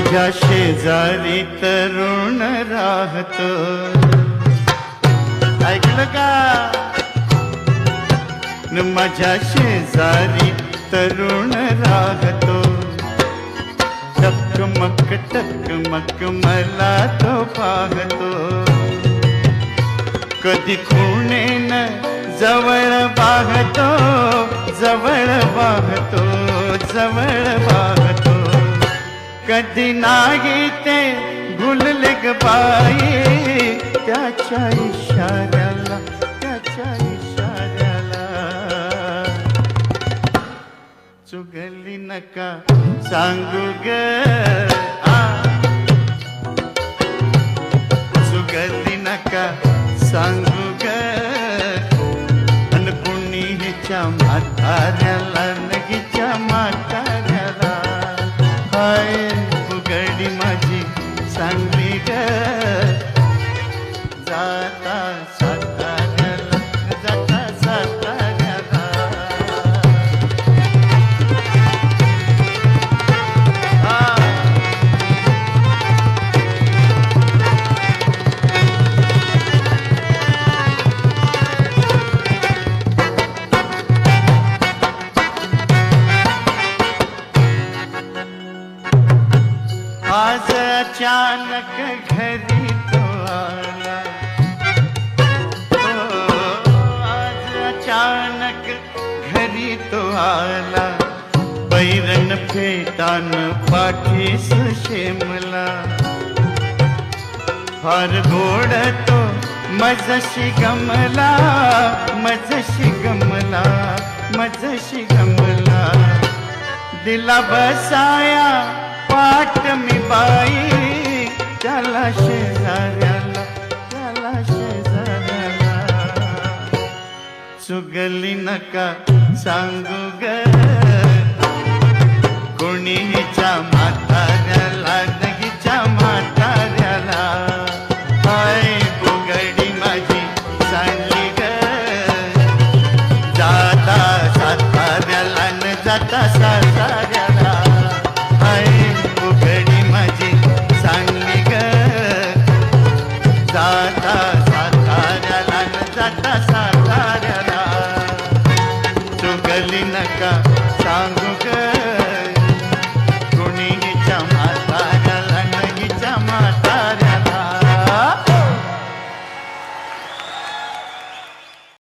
माझ्या शेजारी तरुण राहतो. ऐकलं का? न माझ्या शेजारी तरुण राहतो. टकमक टकमक मला तो पाहतो. कधी खुणेन जवळ पाहतो जवळ पाहतो जवळ पाहतो कधी नाही ते भुलले ग बाई. त्याच्या इशाऱ्याला त्याच्या इशाऱ्याला. चुगली नका सांगू ग. आ. चुगली नका सांगू ग. अन कुणी हिच्या म्हाताऱ्याला नगीच्या म्हाताऱ्याला सांगली जाता साताऱ्याला आज अचानक घरी तो आला. आज अचानक घरी तो आला. बैरन फेटान पाठीस शेमला. फार गोड तो मजशी गमला मजशी गमला मजशी गमला दिला बसाया पाठ मी बाई त्याला शेजाऱ्याला त्याला शेजाऱ्याला. चुगली नका सांगू ग. कोणीच्या म्हाताऱ्याला नगीच्या म्हाताऱ्याला. हाय बुगडी माझी सांगली ग. जाता साताऱ्याला न जाता सा सांगू ग